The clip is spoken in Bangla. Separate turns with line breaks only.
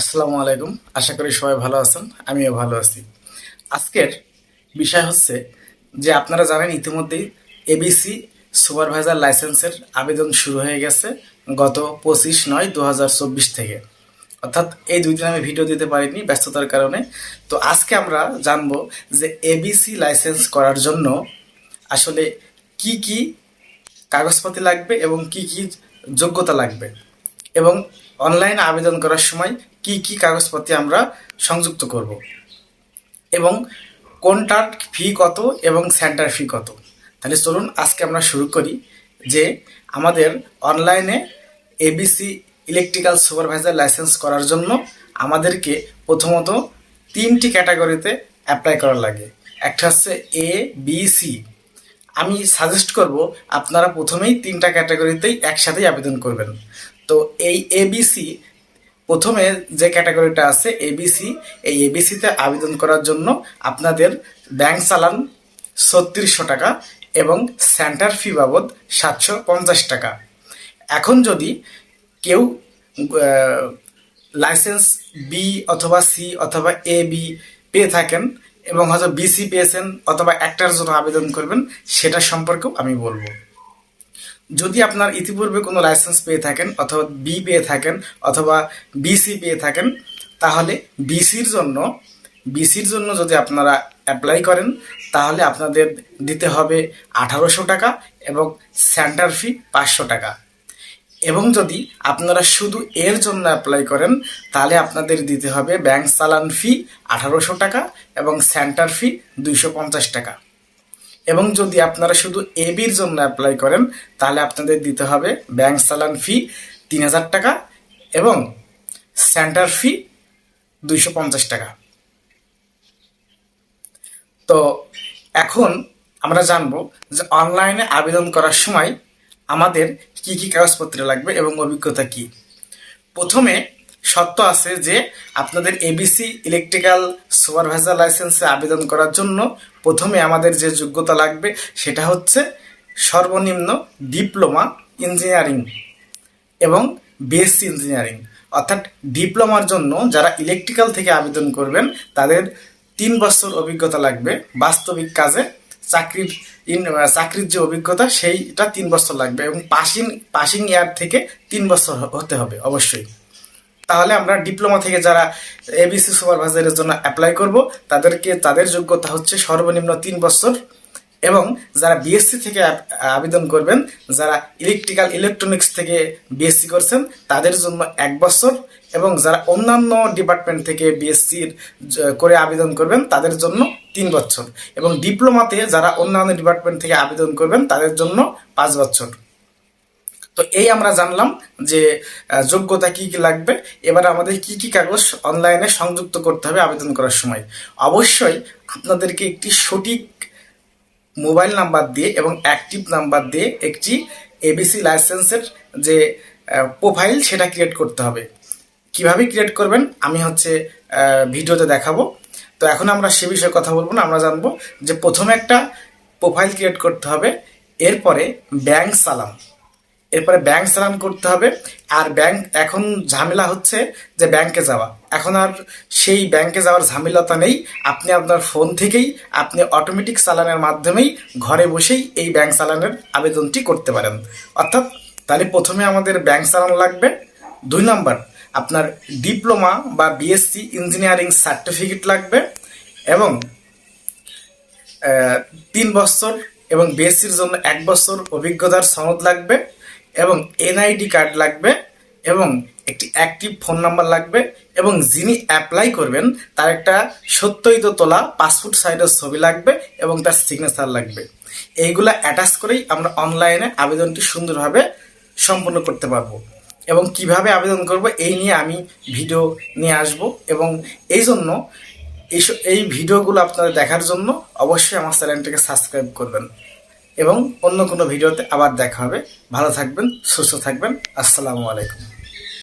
আসসালামু আলাইকুম। আশা করি সবাই ভালো আছেন, আমিও ভালো আছি। আজকের বিষয় হচ্ছে যে আপনারা জানেন ইতিমধ্যেই এবিসি সুপারভাইজার লাইসেন্সের আবেদন শুরু হয়ে গেছে গত পঁচিশ নয় দু থেকে। অর্থাৎ এই দুই দিন আমি ভিডিও দিতে পারিনি ব্যস্ততার কারণে। তো আজকে আমরা জানব যে এবিসি লাইসেন্স করার জন্য আসলে কি কি কাগজপাতি লাগবে এবং কি কি যোগ্যতা লাগবে। এবং অনলাইনে আবেদন করার সময় কি কি কাগজপত্র আমরা সংযুক্ত করব? এবং কোনটার ফি কত এবং সেন্টার ফি কত? তাহলে চলুন আজকে আমরা শুরু করি যে আমাদের অনলাইনে এবিসি ইলেকট্রিক্যাল সুপারভাইজার লাইসেন্স করার জন্য আমাদেরকে প্রথমত তিনটি ক্যাটাগরিতে অ্যাপ্লাই করা লাগে। একটা হচ্ছে এ বি সি আমি সাজেস্ট করব আপনারা প্রথমেই তিনটা ক্যাটাগরিতেই একসাথেই আবেদন করবেন। তো এই এবিসি প্রথমে যে ক্যাটাগরিটা আছে এবিসি এই এবিসিতে আবেদন করার জন্য আপনাদের ব্যাংক চালান ছত্রিশশো টাকা এবং সেন্টার ফি বাবদ সাতশো পঞ্চাশ টাকা। এখন যদি কেউ লাইসেন্স বি অথবা সি অথবা এ বি পেয়ে থাকেন এবং হয়তো বিসি পেয়েছেন অথবা একটার জন্য আবেদন করবেন, সেটা সম্পর্কেও আমি বলব। যদি আপনার ইতিপূর্বে কোনো লাইসেন্স পেয়ে থাকেন অথবা বি পেয়ে থাকেন অথবা বিসি পেয়ে থাকেন, তাহলে বিসির জন্য বিসির জন্য যদি আপনারা অ্যাপ্লাই করেন, তাহলে আপনাদের দিতে হবে আঠারোশো টাকা এবং সেন্টার ফি পাঁচশো টাকা। এবং যদি আপনারা শুধু এর জন্য অ্যাপ্লাই করেন, তাহলে আপনাদের দিতে হবে ব্যাংক চালান ফি আঠারোশো টাকা এবং সেন্টার ফি দুইশো পঞ্চাশ টাকা। এবং যদি আপনারা শুধু এবির জন্য অ্যাপ্লাই করেন, তাহলে আপনাদের দিতে হবে ব্যাংক চালান ফি তিন হাজার টাকা এবং সেন্টার ফি দুইশো পঞ্চাশ টাকা। তো এখন আমরা জানব যে অনলাইনে আবেদন করার সময় আমাদের কি কি কাগজপত্র লাগবে এবং অভিজ্ঞতা কি? প্রথমে শর্ত আছে যে আপনাদের এবিসি ইলেকট্রিক্যাল সুপারভাইজার লাইসেন্সে আবেদন করার জন্য প্রথমে আমাদের যে যোগ্যতা লাগবে সেটা হচ্ছে সর্বনিম্ন ডিপ্লোমা ইঞ্জিনিয়ারিং এবং বিএসসি ইঞ্জিনিয়ারিং। অর্থাৎ ডিপ্লোমার জন্য যারা ইলেকট্রিক্যাল থেকে আবেদন করবেন, তাদের তিন বছর অভিজ্ঞতা লাগবে। বাস্তবিক কাজে চাকরির চাকরির যে অভিজ্ঞতা, সেইটা তিন বছর লাগবে এবং পাসিং পাসিং ইয়ার থেকে তিন বছর হতে হবে, অবশ্যই। তাহলে আমরা ডিপ্লোমা থেকে যারা এবিসি সুপারভাইজারের জন্য অ্যাপ্লাই করব, তাদেরকে, তাদের যোগ্যতা হচ্ছে সর্বনিম্ন তিন বছর। এবং যারা বিএসসি থেকে আবেদন করবেন, যারা ইলেকট্রিক্যাল ইলেকট্রনিক্স থেকে বিএসসি করছেন, তাদের জন্য এক বছর। এবং যারা অন্যান্য ডিপার্টমেন্ট থেকে বিএসসির করে আবেদন করবেন, তাদের জন্য তিন বছর। এবং ডিপ্লোমাতে যারা অন্যান্য ডিপার্টমেন্ট থেকে আবেদন করবেন, তাদের জন্য পাঁচ বছর। তো এই আমরা জানলাম যে যোগ্যতা কি কি লাগবে। এবার আমাদের কি কি কাগজ অনলাইনে সংযুক্ত করতে হবে আবেদন করার সময়। অবশ্যই আপনাদেরকে একটি সঠিক মোবাইল নাম্বার দিয়ে এবং অ্যাক্টিভ নাম্বার দিয়ে একটি এবিসি লাইসেন্সের যে প্রোফাইল সেটা ক্রিয়েট করতে হবে। কীভাবে ক্রিয়েট করবেন আমি হচ্ছে ভিডিওতে দেখাবো। তো এখন আমরা সে বিষয়ে কথা বলব না, আমরা জানব যে প্রথমে একটা প্রোফাইল ক্রিয়েট করতে হবে, এরপরে ব্যাংক সালাম। এরপরে ব্যাংক চালান করতে হবে। আর ব্যাংক এখন ঝামেলা হচ্ছে যে ব্যাংকে যাওয়া। এখন আর সেই ব্যাংকে যাওয়ার ঝামেলাটা নেই। আপনি আপনার ফোন থেকেই আপনি অটোমেটিক চালানের মাধ্যমেই ঘরে বসেই এই ব্যাংক চালানের আবেদনটি করতে পারেন। অর্থাৎ তাহলে প্রথমে আমাদের ব্যাংক চালান লাগবে। দুই নম্বর, আপনার ডিপ্লোমা বা বিএসসি ইঞ্জিনিয়ারিং সার্টিফিকেট লাগবে এবং তিন বছর এবং বিএসসির জন্য এক বছর অভিজ্ঞতার সনদ লাগবে। এবং এনআইডি কার্ড লাগবে এবং একটি অ্যাক্টিভ ফোন নাম্বার লাগবে এবং যিনি অ্যাপ্লাই করবেন, তার একটা সত্যই তো তোলা পাসপোর্ট সাইজের ছবি লাগবে এবং তার সিগনেচার লাগবে। এইগুলা অ্যাটাচ করেই আমরা অনলাইনে আবেদনটি সুন্দরভাবে সম্পন্ন করতে পারব। এবং কীভাবে আবেদন করব এই নিয়ে আমি ভিডিও নিয়ে আসব এবং এই জন্য এই ভিডিওগুলো আপনারা দেখার জন্য অবশ্যই আমার চ্যানেলটিকে সাবস্ক্রাইব করবেন। এবং অন্য কোনো ভিডিওতে আবার দেখা হবে। ভালো থাকবেন সুস্থ থাকবেন। আসসালামু আলাইকুম।